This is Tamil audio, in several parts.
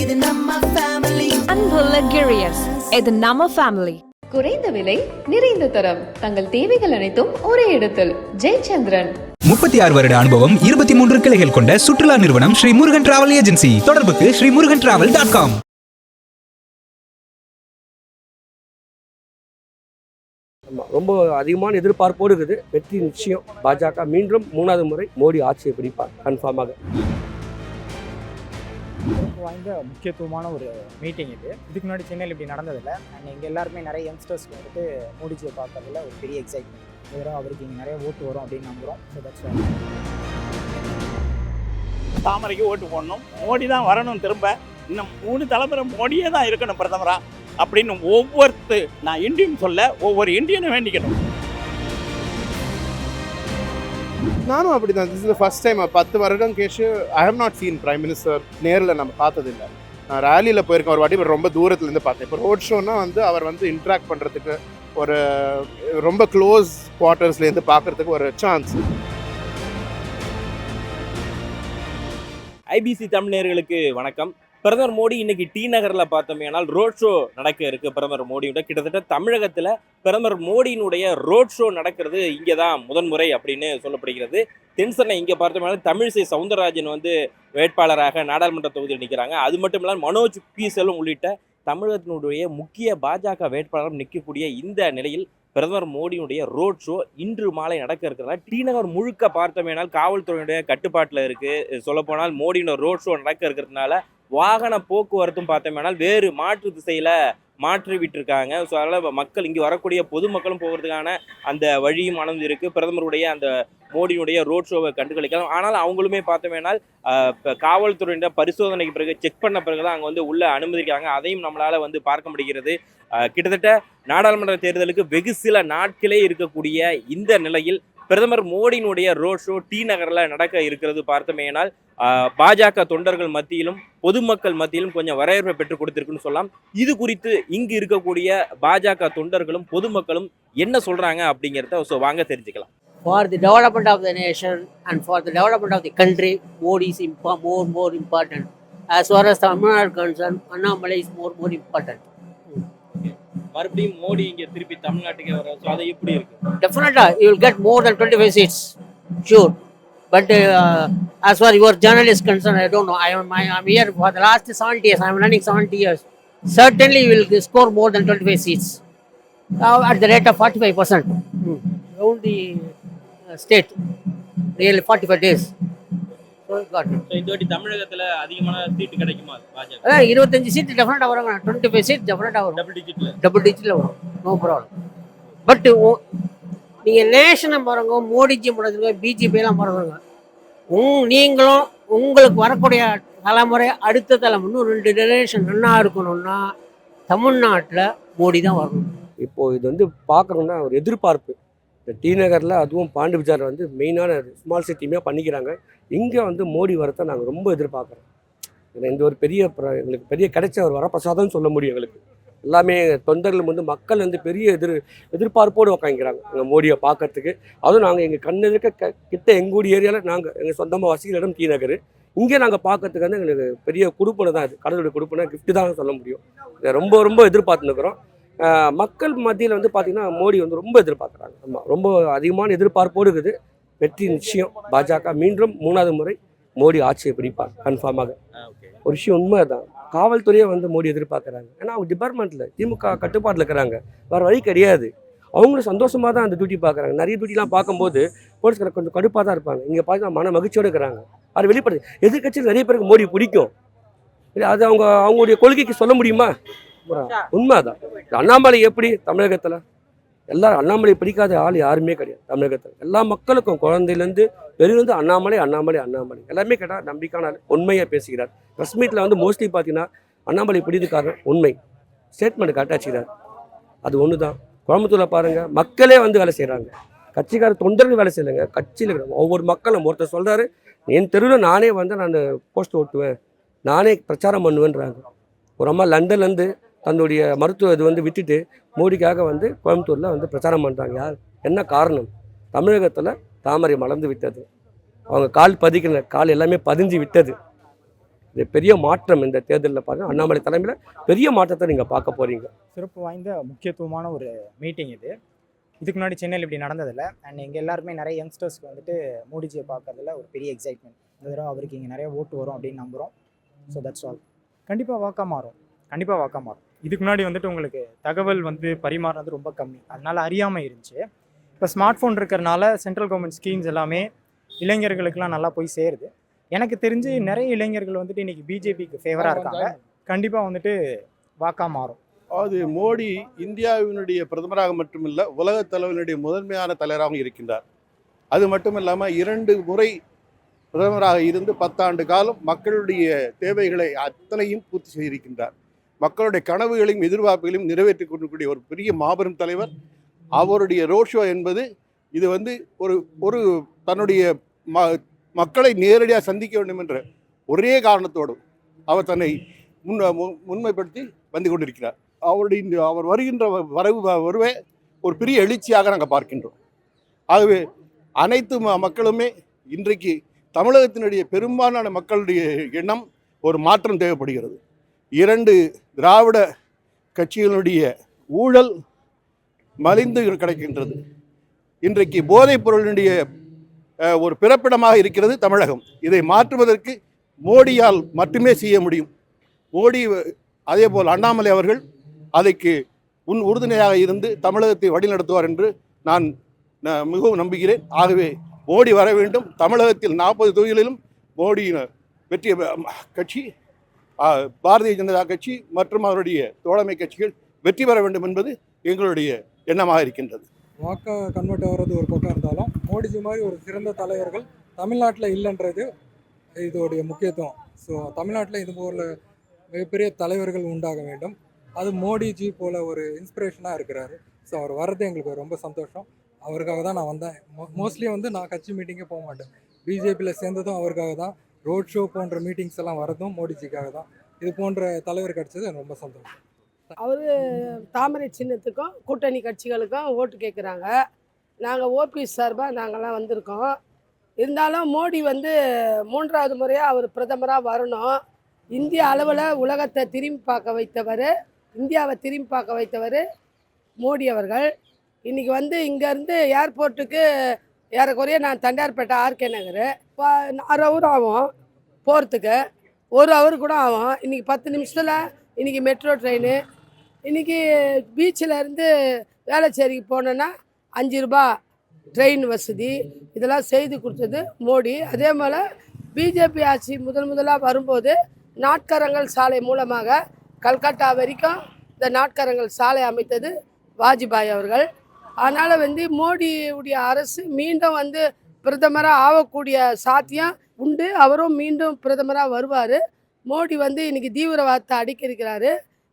இது நம்ம ஃபேமிலி குறைந்த விலை நிறைந்த தரம். தங்கள் தேவைகள் அனைத்தும் ஒரே இடத்தில். ஜெயச்சந்திரன். முப்பத்தி ஆறு வருட அனுபவம் இருபத்தி மூன்று கிளைகள் கொண்ட சுற்றுலா நிறுவனம் ஸ்ரீ முருகன் டிராவல் ஏஜென்சி தொடர்புக்கு Sri Murugan travel dot com ஆமா, ரொம்ப அதிகமான எதிர்பார்ப்போடு இருக்குது. வெற்றி நிச்சயம் பாஜக மீண்டும் மூணாவது முறை மோடி ஆட்சியை பிடிப்பார். கன்ஃபார்மாக. வாய்ந்த முக்கியத்துவமான ஒரு மீட்டிங் இது. இதுக்கு முன்னாடி சென்னையில் இப்படி நடந்ததில்லை. அண்ட் இங்கே எல்லாருமே நிறைய யங்ஸ்டர்ஸ் வந்துட்டு மோடிஜியை பார்க்கறதுல ஒரு பெரிய எக்ஸைட்மெண்ட் இதெல்லாம் அவருக்கு இங்கே நிறைய ஓட்டு வரும் அப்படின்னு நம்புகிறோம் ஸோ தட்ஸ் தாமரைக்கு ஓட்டு போடணும். மோடி தான் வரணும் திரும்ப. இன்னும் மூணு தலைமுறை மோடியே தான் இருக்கணும் பிரதமரா. அப்படின்னு ஒவ்வொருத்து நான் இந்தியன் சொல்ல ஒவ்வொரு இந்தியனும் வேண்டிக்கணும். நானும் அப்படி தான் திஸ் இஸ் ஃபர்ஸ்ட் டைம் பத்து வருடம் cash I have not seen prime minister நேரில் நம்ம பார்த்ததில்ல. நான் ரேலியில் போயிருக்கேன் ஒரு வாட்டி ரொம்ப தூரத்துலேருந்து பார்த்தேன். இப்போ ரோட் ஷோனால் வந்து அவர் வந்து இன்ட்ராக்ட் பண்ணுறதுக்கு ஒரு ரொம்ப க்ளோஸ் குவார்ட்டர்ஸ்லேருந்து பார்க்கறதுக்கு ஒரு சான்ஸ் ஐபிசி தமிழர்களுக்கு வணக்கம். பிரதமர் மோடி இன்னைக்கு டி நகரில் பார்த்தோமேனால் ரோட் ஷோ நடக்க இருக்கு பிரதமர் மோடியோட. கிட்டத்தட்ட தமிழகத்தில் பிரதமர் மோடியினுடைய ரோட் ஷோ நடக்கிறது இங்கே தான் முதன்முறை அப்படின்னு சொல்லப்படுகிறது. தென்சென்னை இங்கே பார்த்தோம்னா தமிழிசை சவுந்தரராஜன் வந்து வேட்பாளராக நாடாளுமன்ற தொகுதியில் நிற்கிறாங்க அது மட்டும் இல்லாமல் மனோஜ் பி செல்வம் உள்ளிட்ட தமிழகத்தினுடைய முக்கிய பாஜக வேட்பாளரும் நிற்கக்கூடிய இந்த நிலையில் பிரதமர் மோடியினுடைய ரோட் ஷோ இன்று மாலை நடக்க இருக்கிறதா டி நகர் முழுக்க பார்த்தோமேனால் காவல்துறையினுடைய கட்டுப்பாட்டில் இருக்குது சொல்லப்போனால் மோடியினுடைய ரோட் ஷோ நடக்க இருக்கிறதுனால வாகன போக்குவரத்தும் பார்த்தோம்னால் வேறு மாற்று திசையில் மாற்றி விட்டிருக்காங்க. ஸோ அதனால் மக்கள் இங்கே வரக்கூடிய பொதுமக்களும் போகிறதுக்கான அந்த வழியும் அணுந்து இருக்குது பிரதமருடைய அந்த மோடியினுடைய ரோட் ஷோவை கண்டுகளிக்கலாம். ஆனால் அவங்களுமே பார்த்தோமேனால் இப்போ காவல்துறையினர் பரிசோதனைக்கு பிறகு செக் பண்ண பிறகு தான் அங்கே வந்து உள்ளே அனுமதிக்கிறாங்க. அதையும் நம்மளால் வந்து பார்க்க முடிகிறது. கிட்டத்தட்ட நாடாளுமன்ற தேர்தலுக்கு வெகு சில நாட்களே இருக்கக்கூடிய இந்த நிலையில் பிரதமர் மோடியினுடைய ரோட் ஷோ டி நகரில் நடக்க இருக்கிறது பார்த்தமேனால் பாஜக தொண்டர்கள் மத்தியிலும் பொதுமக்கள் மத்தியிலும் கொஞ்சம் வரவேற்பை பெற்றுக் கொடுத்திருக்குன்னு சொல்லலாம். இது குறித்து இங்கு இருக்கக்கூடிய பாஜக தொண்டர்களும் பொதுமக்களும் என்ன சொல்றாங்க அப்படிங்கிறத ஸோ வாங்க தெரிஞ்சுக்கலாம். For the development of the nation and for the development of the country Modi is இம்பா more more important As for as Tamil Nadu concern Annamalai is more more important. மறுபடியும் மோடி இங்க திருப்பி தமிழ்நாட்டுக்கே வர ஸோ அது எப்படி இருக்கு Definitely, you will get more than 25 seats, sure. But as far your journalist concern I don't know. I am I am here for the last 70 years. I am running 70 years. Certainly, you will score more than 25 seats uh, at the rate of 45 percent. Hmm. Around the uh, days nearly 45 days. So, you got it. So இந்த வாட்டி தமிழகத்துல அதிகமான சீட்டு கிடைக்குமா பாஜக? அதான் இருபத்தஞ்சு சீட் டெஃபினட்டாக வரும். டுவெண்ட்டி ஃபைவ் சீட் டெஃபினட்டாக வரும். டபுள் டிஜிட்ல டபுள் டிஜிட்டில் வரும். நோ ப்ராப்ளம் பட் நீங்கள் நேஷனை பாருங்க மோடிஜி போடுறதுங்க பிஜேபியெல்லாம் போடுறதுங்க. உங் நீங்களும் உங்களுக்கு வரக்கூடிய தலைமுறை அடுத்த தலைமுறை இன்னும் ரெண்டு ஜெனரேஷன் நல்லா இருக்கணும்னா தமிழ்நாட்டில் மோடி தான் வரணும். இப்போ இது வந்து பார்க்கணுன்னா ஒரு எதிர்பார்ப்பு. இந்த டி நகரில் அதுவும் பாண்டு விஜார் வந்து மெயினான ஸ்மால் சிட்டியுமே பண்ணிக்கிறாங்க. இங்கே வந்து மோடி வரத்தை நாங்கள் ரொம்ப எதிர்பார்க்குறோம். ஏன்னா இந்த ஒரு பெரிய எங்களுக்கு பெரிய கிடைச்ச ஒரு வரப்பிரசாதம்னு சொல்ல முடியும் எங்களுக்கு. எல்லாமே தொண்டர்கள் வந்து மக்கள் வந்து பெரிய எதிர் எதிர்பார்ப்போடு உக்காங்கிறாங்க எங்கள் மோடியை பார்க்கறதுக்கு அதுவும் நாங்கள் எங்கள் கண்ணெதிர்க்க க கிட்ட எங்கூடி ஏரியாவில் நாங்கள் எங்கள் சொந்தமாக வசிக்கிற இடம் டி நகர். இங்கே நாங்கள் பார்க்கறதுக்கு வந்து எங்களுக்கு பெரிய கொடுப்பனை தான் இது. கடவுளுடைய கொடுப்பனை கிஃப்ட்டு தான் சொல்ல முடியும். இதை ரொம்ப ரொம்ப எதிர்பார்த்துன்னு இருக்கிறோம் மக்கள் மத்தியில் வந்து பார்த்திங்கன்னா மோடி வந்து ரொம்ப எதிர்பார்க்குறாங்க. ஆமாம் ரொம்ப அதிகமான எதிர்பார்ப்போடு இருக்குது. வெற்றி நிச்சயம். பாஜக மீண்டும் மூணாவது முறை மோடி ஆட்சியை பிடிப்பார் கன்ஃபார்மாக ஒரு விஷயம் உண்மை தான் காவல்துறையை வந்து மோடி எதிர்பார்க்குறாங்க. ஏன்னா அவங்க டிபார்ட்மெண்ட்டில் திமுக கட்டுப்பாட்டில் இருக்கிறாங்க. வேறு வழி கிடையாது. அவங்களும் சந்தோஷமாக தான் அந்த டியூட்டி பார்க்குறாங்க நிறைய டியூட்டிலாம் பார்க்கும்போது போலீஸ்காரங்க கொஞ்சம் கடுப்பாக தான் இருப்பாங்க. இங்கே பார்த்தா மன மகிழ்ச்சியோடு இருக்கிறாங்க. அது வெளிப்படுது எதிர்க்கட்சியில் நிறைய பேருக்கு மோடி பிடிக்கும். அது அவங்க அவங்களுடைய கொள்கைக்கு சொல்ல முடியுமா? உண்மை தான் அண்ணாமலை எப்படி தமிழகத்தில்? எல்லாரும் அண்ணாமலை பிடிக்காத ஆள் யாருமே கிடையாது தமிழகத்தில். எல்லா மக்களுக்கும் குழந்தையிலேருந்து பெரியலேருந்து அண்ணாமலை அண்ணாமலை அண்ணாமலை. எல்லாமே கேட்டால் நம்பிக்கையான ஆள். உண்மையாக பேசுகிறார். ப்ரெஸ் மீட்டில் வந்து மோஸ்ட்லி பார்த்தீங்கன்னா அண்ணாமலை பிடித்து காரணம் உண்மை ஸ்டேட்மெண்ட் கட்டாச்சுக்கிறார் அது ஒன்று தான் கோயம்புத்தூரில் பாருங்கள் மக்களே வந்து வேலை செய்கிறாங்க கட்சிக்கார தொண்டர்கள் வேலை செய்யலைங்க. கட்சியில் இருக்கிற ஒவ்வொரு மக்களும் ஒருத்தர் சொல்கிறாரு என் தெருவில் நானே வந்து நான் போஸ்ட் ஓட்டுவேன். நானே பிரச்சாரம் பண்ணுவேன்றாங்க. ஒரு அம்மா லண்டன்லேருந்து தன்னுடைய மருத்துவ இது வந்து விட்டுட்டு மோடிக்காக வந்து கோயம்புத்தூரில் வந்து பிரச்சாரம் பண்ணுறாங்க யார்? என்ன காரணம்? தமிழகத்தில் தாமரை மலர்ந்து விட்டது. அவங்க கால் பதிக்கல. கால் எல்லாமே பதிஞ்சு விட்டது. இது பெரிய மாற்றம் இந்த தேர்தலில் பாருங்க. அண்ணாமலை தலைமையில் பெரிய மாற்றத்தை நீங்கள் பார்க்க போகிறீங்க சிறப்பு வாய்ந்த முக்கியத்துவமான ஒரு மீட்டிங் இது. இதுக்கு முன்னாடி சென்னையில் இப்படி நடந்ததில்ல. அண்ட் எங்கள் எல்லாருமே நிறைய யங்ஸ்டர்ஸ்க்கு வந்துட்டு மோடிஜியை பார்க்கறதுல ஒரு பெரிய எக்ஸைட்மெண்ட் இந்த தடவை அவருக்கு இங்கே நிறைய ஓட்டு வரும் அப்படின்னு நம்புகிறோம் ஸோ தட்ஸ் ஆல் கண்டிப்பாக வாக்கா மாறும். கண்டிப்பாக வாக்கா மாறும். இதுக்கு முன்னாடி வந்துட்டு உங்களுக்கு தகவல் வந்து பரிமாறினது ரொம்ப கம்மி. அதனால அறியாமல் இருந்துச்சு. இப்போ ஸ்மார்ட் ஃபோன் இருக்கிறனால சென்ட்ரல் கவர்மெண்ட் ஸ்கீம்ஸ் எல்லாமே இளைஞர்களுக்கெல்லாம் நல்லா போய் சேருது. எனக்கு தெரிஞ்சு நிறைய இளைஞர்கள் வந்துட்டு இன்னைக்கு பிஜேபிக்கு ஃபேவராக இருக்காங்க. கண்டிப்பாக வந்துட்டு வாக்கா மாறும். அது மோடி இந்தியாவினுடைய பிரதமராக மட்டுமில்ல உலகத் தலைவனுடைய முதன்மையான தலைவராகவும் இருக்கின்றார். அது மட்டும் இல்லாமல் இரண்டு முறை பிரதமராக இருந்து பத்தாண்டு காலம் மக்களுடைய தேவைகளை அத்தனையும் பூர்த்தி செய்திருக்கின்றார். மக்களுடைய கனவுகளையும் எதிர்பார்ப்புகளையும் நிறைவேற்றி கொண்டிருக்கக்கூடிய ஒரு பெரிய மாபெரும் தலைவர். அவருடைய ரோட் ஷோ என்பது இது வந்து ஒரு ஒரு தன்னுடைய ம மக்களை நேரடியாக சந்திக்க வேண்டும் என்ற ஒரே காரணத்தோடு அவர் தன்னை முன் மு- முன்மைப்படுத்தி வந்து கொண்டிருக்கிறார். அவருடைய அவர் வருகின்ற வ- வரவு வ- வருவே ஒரு பெரிய எழுச்சியாக நாங்கள் பார்க்கின்றோம். ஆகவே அனைத்து ம- மக்களுமே இன்றைக்கு தமிழகத்தினுடைய பெரும்பாலான மக்களுடைய எண்ணம் ஒரு மாற்றம் தேவைப்படுகிறது. இரண்டு திராவிட கட்சிகளுடைய ஊழல் மலிந்து கிடைக்கின்றது. இன்றைக்கு போதைப் பொருளினுடைய ஒரு பிறப்பிடமாக இருக்கிறது தமிழகம். இதை மாற்றுவதற்கு மோடியால் மட்டுமே செய்ய முடியும். மோடி அதே போல் அண்ணாமலை அவர்கள் அதைக்கு உன் உறுதுணையாக இருந்து தமிழகத்தை வழிநடத்துவார் என்று நான் மிகவும் நம்புகிறேன். ஆகவே மோடி வர வேண்டும். தமிழகத்தில் நாற்பது தொகுதிகளிலும் மோடி வெற்றி கட்சி பாரதிய ஜனதா கட்சி மற்றும் அவருடைய தோழமை கட்சிகள் வெற்றி பெற வேண்டும் என்பது எங்களுடைய எண்ணமாக இருக்கின்றது. வாக்கா கன்வெர்ட் ஆகிறது ஒரு பக்கம் இருந்தாலும் மோடிஜி மாதிரி ஒரு சிறந்த தலைவர்கள் தமிழ்நாட்டில் இல்லைன்றது இதோடைய முக்கியத்துவம். ஸோ தமிழ்நாட்டில் இது போல மிகப்பெரிய தலைவர்கள் உண்டாக வேண்டும். அது மோடிஜி போல ஒரு இன்ஸ்பிரேஷனாக இருக்கிறாரு. ஸோ அவர் வர்றது எங்களுக்கு ரொம்ப சந்தோஷம். அவருக்காக தான் நான் வந்தேன். மோ மோஸ்ட்லி வந்து நான் கட்சி மீட்டிங்கே போக மாட்டேன். பிஜேபியில் சேர்ந்ததும் அவருக்காக தான். ரோட் ஷோ போன்ற மீட்டிங்ஸ் எல்லாம் வரதும் மோடிஜிக்காக தான். இது போன்ற தலைவர் கிடைச்சது ரொம்ப சந்தோஷம். அவர் தாமரை சின்னத்துக்கும் கூட்டணி கட்சிகளுக்கும் ஓட்டு கேட்குறாங்க நாங்கள் ஓபிஎஸ் சார்பாக நாங்கள்லாம் வந்திருக்கோம். இருந்தாலும் மோடி வந்து மூன்றாவது முறையாக அவர் பிரதமராக வரணும். இந்திய அளவில் உலகத்தை திரும்பி பார்க்க வைத்தவர் இந்தியாவை திரும்பி பார்க்க வைத்தவர் மோடி அவர்கள். இன்றைக்கி வந்து இங்கேருந்து ஏர்போர்ட்டுக்கு ஏறக்குறைய நான் தண்டார்பேட்டை ஆர்கே நகர். இப்போ அரை ஹவர் ஆகும் போகிறதுக்கு ஒரு ஹவர் கூட ஆகும். இன்றைக்கி பத்து நிமிஷத்தில் இன்றைக்கி மெட்ரோ ட்ரெயின் இன்றைக்கி பீச்சில் இருந்து வேளச்சேரிக்கு போனோன்னா அஞ்சு ரூபா ட்ரெயின் வசதி. இதெல்லாம் செய்து கொடுத்தது மோடி. அதே போல் பிஜேபி ஆட்சி முதல் முதலாக வரும்போது நாட்கரங்கள் சாலை மூலமாக கல்கட்டா வரைக்கும் இந்த நாட்கரங்கள் சாலை அமைத்தது வாஜ்பாய் அவர்கள். அதனால் வந்து மோடியுடைய அரசு மீண்டும் வந்து பிரதமராக ஆகக்கூடிய சாத்தியம் உண்டு. அவரும் மீண்டும் பிரதமராக வருவார். மோடி வந்து இன்றைக்கி தீவிரவாதத்தை அடிக்கிருக்கிறாரு.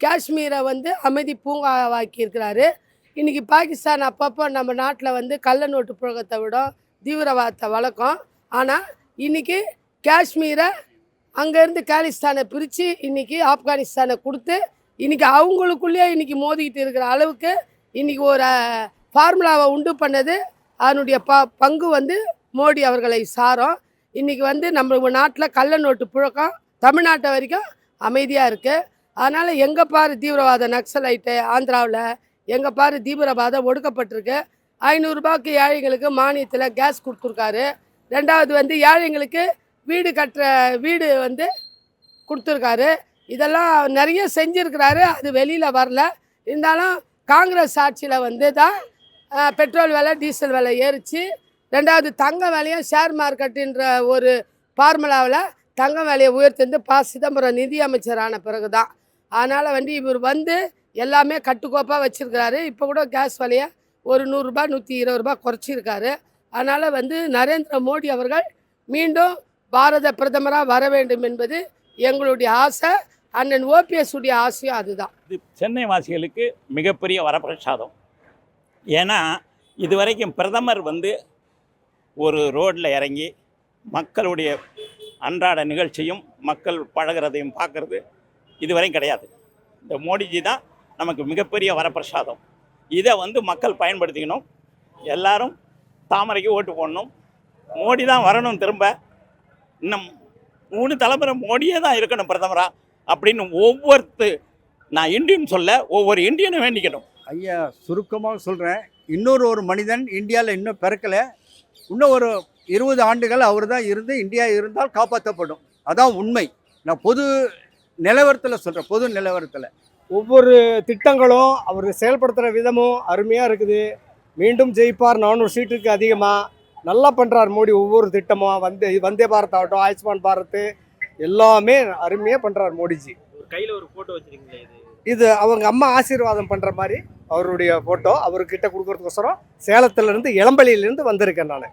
காஷ்மீரை வந்து அமைதி பூங்காவாக்கி இன்றைக்கி இன்னைக்கு பாகிஸ்தான் அப்பப்போ நம்ம நாட்டில் வந்து கள்ள நோட்டு புழக்கத்தை விட தீவிரவாதத்தை வளர்க்கும். ஆனால் இன்னைக்கு காஷ்மீரை அங்கேருந்து காலிஸ்தானை பிரித்து இன்றைக்கி ஆப்கானிஸ்தானை கொடுத்து இன்றைக்கி அவங்களுக்குள்ளேயே இன்றைக்கி மோதிக்கிட்டு இருக்கிற அளவுக்கு இன்னைக்கு ஒரு ஃபார்முலாவை உண்டு பண்ணது அதனுடைய ப பங்கு வந்து மோடி அவர்களை சாரும். இன்றைக்கி வந்து நம்ம நாட்டில் கள்ள நோட்டு புழக்கம் தமிழ்நாட்டை வரைக்கும் அமைதியாக இருக்குது அதனால் எங்கே பாரு தீவிரவாத நக்சலைட்டு ஆந்திராவில் எங்கே பாரு தீவிரவாதம் ஒடுக்கப்பட்டிருக்கு. ஐநூறுரூபாய்க்கு ஏழைங்களுக்கு மானியத்தில் கேஸ் கொடுத்துருக்காரு. ரெண்டாவது வந்து ஏழைங்களுக்கு வீடு கட்டுற வீடு வந்து கொடுத்துருக்காரு. இதெல்லாம் நிறைய செஞ்சுருக்கிறாரு அது வெளியில் வரல. இருந்தாலும் காங்கிரஸ் ஆட்சியில் வந்து தான் பெட்ரோல் விலை டீசல் விலை ஏறிச்சு. ரெண்டாவது தங்க விலையும் ஷேர் மார்க்கெட்டுன்ற ஒரு ஃபார்முலாவில் தங்க விலையை உயர்த்திருந்து ப சிதம்பரம் நிதி அமைச்சரான பிறகு தான் அதனால் வந்து இவர் வந்து எல்லாமே கட்டுக்கோப்பாக வச்சுருக்கிறாரு. இப்போ கூட கேஸ் விலையை ஒரு நூறுரூபா நூற்றி இருபது ரூபா குறைச்சிருக்காரு. அதனால் வந்து நரேந்திர மோடி அவர்கள் மீண்டும் பாரத பிரதமராக வர வேண்டும் என்பது எங்களுடைய ஆசை. அண்ணன் ஓபிஎஸ் உடைய ஆசையும் அதுதான். இது சென்னை வாசிகளுக்கு மிகப்பெரிய வரப்பிரசாதம். ஏன்னா இதுவரைக்கும் பிரதமர் வந்து ஒரு ரோட்டில் இறங்கி மக்களுடைய அன்றாட நிகழ்ச்சியும் மக்கள் பழகிறதையும் பார்க்குறது இதுவரையும் கிடையாது. இந்த மோடிஜி தான் நமக்கு மிகப்பெரிய வரப்பிரசாதம். இதை வந்து மக்கள் பயன்படுத்திக்கணும். எல்லாரும் தாமரைக்கு ஓட்டு போடணும். மோடி தான் வரணும் திரும்ப. இன்னும் மூணு தலைமுறை மோடியே தான் இருக்கணும் பிரதமரா அப்படின்னு ஒவ்வொருத்து நான் இந்தியன் சொல்ல ஒவ்வொரு இந்தியனும் வேண்டிக்கணும். ஐயா சுருக்கமாக சொல்கிறேன் இன்னொரு ஒரு மனிதன் இந்தியாவில் இன்னும் பிறக்கலை. இன்னும் ஒரு இருபது ஆண்டுகள் அவர் தான் இருந்து இந்தியா இருந்தால் காப்பாற்றப்படும் அதான் உண்மை. நான் பொது நிலவரத்தில் சொல்கிறேன் பொது நிலவரத்தில். ஒவ்வொரு திட்டங்களும் அவர் செயல்படுத்துகிற விதமும் அருமையாக இருக்குது. மீண்டும் ஜெயிப்பார். நானூறு சீட்டுக்கு அதிகமாக நல்லா பண்ணுறார் மோடி ஒவ்வொரு திட்டமும். வந்தே வந்தே பாரத் ஆகட்டும் ஆயுஷ்மான் பாரத் எல்லாமே அருமையாக பண்ணுறார் மோடிஜி. ஒரு கையில ஒரு போட்டோ வச்சிருக்கீங்களே இது? இது அவங்க அம்மா ஆசீர்வாதம் பண்ணுற மாதிரி. அவருடைய ஃபோட்டோ அவர்கிட்ட கொடுக்கறதுக்கோசரம் சேலத்துலேருந்து இளம்பலியிலேருந்து வந்திருக்கேன் நான்.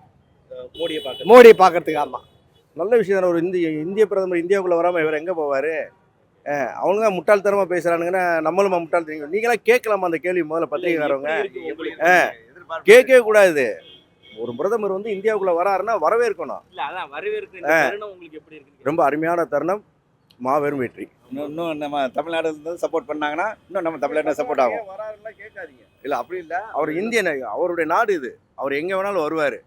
மோடியை பார்க்க. மோடியை பார்க்கறதுக்கு ஆமாம் நல்ல விஷயம் தானே ஒரு இந்திய இந்திய பிரதமர் இந்தியாவுக்குள்ளே வராமல் இவர் எங்கே போவார்? அவங்க தான் முட்டாள்தனமாக பேசுகிறானுங்கன்னா நம்மளும் முட்டாள் தெரியும். நீங்களாம் கேட்கலாமா அந்த கேள்வி முதல்ல பத்திரிகைக்காரவங்க? கேட்கவே கூடாது. ஒரு பிரதமர் வந்து இந்தியாவுக்குள்ளே வராருன்னா வரவேற்கணும். ரொம்ப அருமையான தருணம். மாபெரும் வெற்றி. இன்னும் இன்னும் நம்ம தமிழ்நாடு இருந்து சப்போர்ட் பண்ணாங்கன்னா இன்னும் நம்ம தமிழ்நாடு சப்போர்ட் ஆகும். கேட்காதீங்க. இல்லை அப்படி இல்லை. அவர் இந்தியன் அவருடைய நாடு இது. அவர் எங்கே வேணாலும் வருவார்.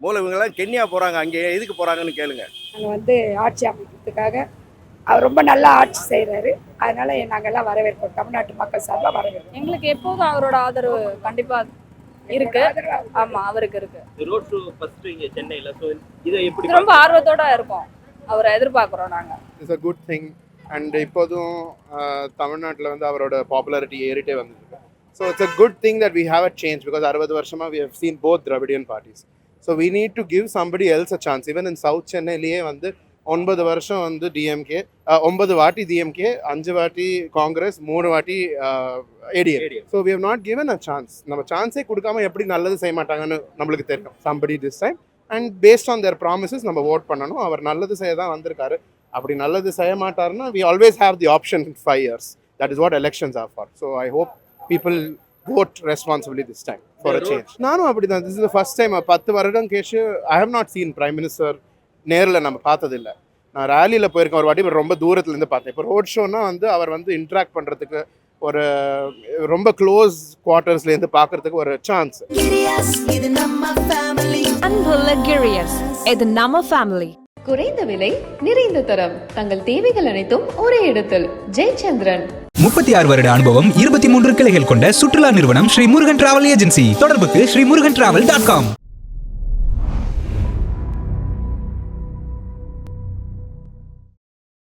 மூல இவங்கெல்லாம் கென்யா போகிறாங்க அங்கே எதுக்கு போகிறாங்கன்னு கேளுங்க. நாங்கள் வந்து ஆட்சி அமைக்கிறதுக்காக அவர் ரொம்ப நல்லா ஆட்சி செய்கிறாரு அதனால நாங்கள் எல்லாம் வரவேற்போம் தமிழ்நாட்டு மக்கள் சார்பாக வரவேற்போம் எங்களுக்கு எப்போதும் அவரோட ஆதரவு கண்டிப்பா இருக்கு. ஆமா அவருக்கு இருக்கு. ரோட் ஷோ ஃபர்ஸ்ட் இங்க சென்னையில ஸோ இதை எப்படி ரொம்ப ஆர்வத்தோட இருக்கும். அவரை எதிர்பார்க்கிறோம் நாங்க. It's a good thing and இப்போதும் தமிழ்நாட்டில் வந்து அவரோட பாப்புலாரிட்டி ஏறிட்டே வந்திருக்கு so it's a good thing that we have a change because அறுபது வருஷமாக we have seen both Dravidian parties so we need to give somebody else a chance even in south சென்னையிலேயே வந்து ஒன்பது வருஷம் வந்து டிஎம்கே ஒன்பது வாட்டி டிஎம்கே அஞ்சு வாட்டி காங்கிரஸ் மூணு வாட்டி ATM so we have not given a chance நம்ம சான்ஸே கொடுக்காம எப்படி நல்லது செய்ய மாட்டாங்கன்னு நம்மளுக்கு தெரியும். Somebody this time and based on their promises நம்ம ஓட் பண்ணணும். அவர் நல்லது செய்ய தான் வந்திருக்காரு. அப்படி நல்லது செய்ய மாட்டாருன்னா we always have the option five years that is what elections are for so I hope people vote responsibly this time for a change. நானும் அப்படி தான் திஸ் இஸ் ஃபர்ஸ்ட் டைம் பத்து வருடம் cash I have not seen prime minister நேரில் நம்ம பார்த்ததில்ல. நான் ரேலியில் போயிருக்கேன் ஒரு வாட்டி but ரொம்ப தூரத்துலேருந்து பார்த்தேன். இப்போ ரோட் ஷோனா வந்து அவர் வந்து இன்ட்ராக்ட் பண்ணுறதுக்கு ஒரு ரொம்ப க்ளோஸ் குவார்ட்டர்ஸ்லேருந்து பார்க்கறதுக்கு ஒரு சான்ஸ் Giddy-us, இது நம்ம family. அன்பு லக்ஸூரியஸ் இது நம்ம ஃபேமிலி குறைந்த விலை நிறைந்த தரம். தங்கள் தேவைகள் அனைத்தும் ஒரே இடத்தில். ஜெயச்சந்திரன். முப்பத்தி ஆறு வருட அனுபவம் இருபத்தி மூன்று கிளைகள் கொண்ட சுற்றுலா நிறுவனம் ஸ்ரீ முருகன் டிராவல் ஏஜென்சி தொடர்புக்கு Sri Murugan travel dot com